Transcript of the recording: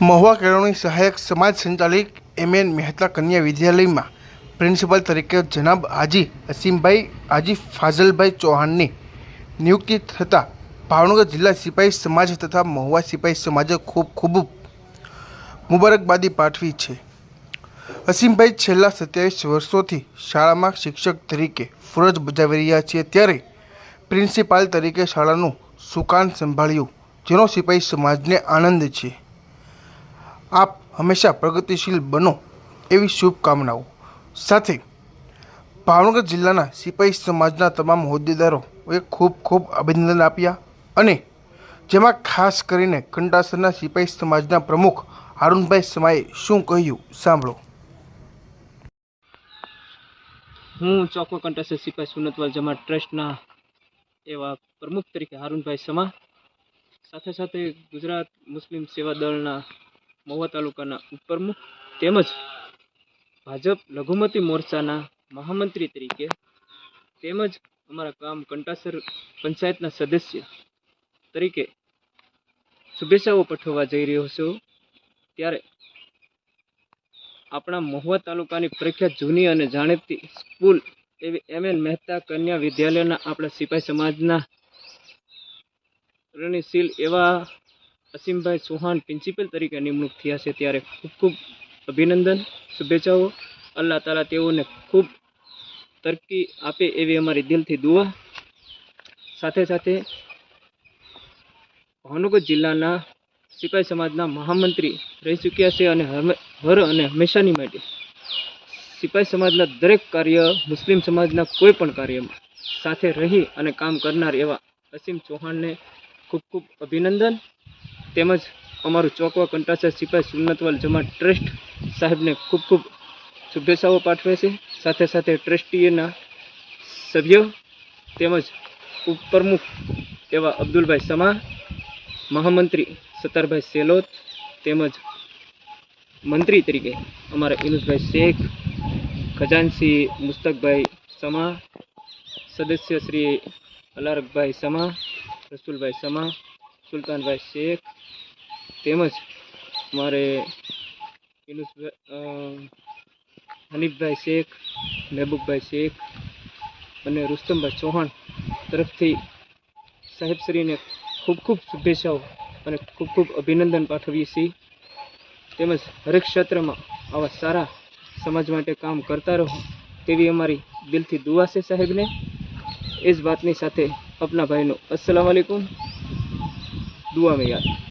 મહુવા કેળવણી સહાયક સમાજ સંચાલિક એમ એન મહેતા કન્યા વિદ્યાલયમાં પ્રિન્સિપાલ તરીકે જનાબ હાજી અસીમભાઈ હાજી ફાઝલભાઈ ચૌહાણની નિયુક્તિ થતાં ભાવનગર જિલ્લા સિપાહી સમાજ તથા મહુવા સિપાહી સમાજે ખૂબ ખૂબ મુબારકબાદી પાઠવી છે. અસીમભાઈ છેલ્લા સત્યાવીસ વર્ષોથી શાળામાં શિક્ષક તરીકે ફરજ બજાવી રહ્યા છે. ત્યારે પ્રિન્સિપાલ તરીકે શાળાનું સુકાન સંભાળ્યું, જેનો સિપાહી સમાજને આનંદ છે. આપ હંમેશા પ્રગતિશીલ બનો એવી શુભકામનાઓ. સાથે ભાવનગર જિલ્લાના સિપાહી સમાજના તમામ હોદ્દેદારોએ ખૂબ ખૂબ અભિનંદન આપ્યા અને જેમાં ખાસ કરીને કંટાસરના સિપાહી સમાજના પ્રમુખ હારૂનભાઈ સમાએ શું કહ્યું સાંભળો. હું ચોકો કંટાસર સિપાઈ સુનતવાલ જમાત ટ્રસ્ટના એવા પ્રમુખ તરીકે હારૂનભાઈ સમા સાથે સાથે ગુજરાત મુસ્લિમ સેવા દળના મહુવા તાલુકાના ઉપપ્રમુખ તેમજ ભાજપ લઘુમતી મોરચાના મહામંત્રી તરીકે તેમજ અમારા ગામ કંટાસર પંચાયતના સદસ્ય તરીકે શુભેચ્છાઓ પઠવવા જઈ રહ્યો છું. ત્યારે આપણા મહુવા તાલુકાની પ્રખ્યાત જૂની અને જાણીતી સ્કૂલ એવી એમ એન મહેતા કન્યા વિદ્યાલયના આપણા સિપાઈ સમાજના રણીશીલ એવા અસીમભાઈ ચૌહાણ પ્રિન્સિપલ તરીકે નિમણૂક થયા છે ત્યારે ખૂબ ખૂબ અભિનંદન, શુભેચ્છાઓ. અલ્લાહ તાલા તેઓને ખૂબ તરકી આપે એવી અમારી દિલથી દુઆ. સાથે સાથે ભાવનગર જિલ્લાના સિપાઈ સમાજના મહામંત્રી રહી ચૂક્યા છે અને હર અને હંમેશાની માટે સિપાઈ સમાજના દરેક કાર્ય મુસ્લિમ સમાજના કોઈ પણ કાર્યમાં સાથે રહી અને કામ કરનાર એવા અસીમ ચૌહાણને ખૂબ ખૂબ અભિનંદન. તેમજ અમારું ચોકવા કંટાસા સિપાઈ સુન્નતવાલ જમા ટ્રસ્ટ સાહેબને ખૂબ ખૂબ શુભેચ્છાઓ પાઠવે છે. સાથે સાથે ટ્રસ્ટીના સભ્યો તેમજ ઉપપ્રમુખ એવા અબ્દુલભાઈ સમા, મહામંત્રી સત્તારભાઈ સેલોત તેમજ મંત્રી તરીકે અમારા ઇનુસભાઈ શેખ, ખજાનસિંહ મુસ્તકભાઈ સમા સદસ્ય શ્રી અલારકભાઈ સમા, રસુલભાઈ સમા, સુલતાનભાઈ શેખ તેમજ મારે ઇનુસભાઈ હનીફભાઈ શેખ, મહેબૂબભાઈ શેખ અને રુસ્તમભાઈ ચૌહાણ તરફથી સાહેબશ્રીને ખૂબ ખૂબ શુભેચ્છાઓ અને ખૂબ ખૂબ અભિનંદન પાઠવીએ છીએ. તેમજ હરેક ક્ષેત્રમાં આવા સારા સમાજ માટે કામ કરતા રહો તેવી અમારી દિલથી દુઆ છે સાહેબને. એ જ વાતની સાથે અપના ભાઈનું અસલામ આલેકુમ દુઆ મેં યાદ.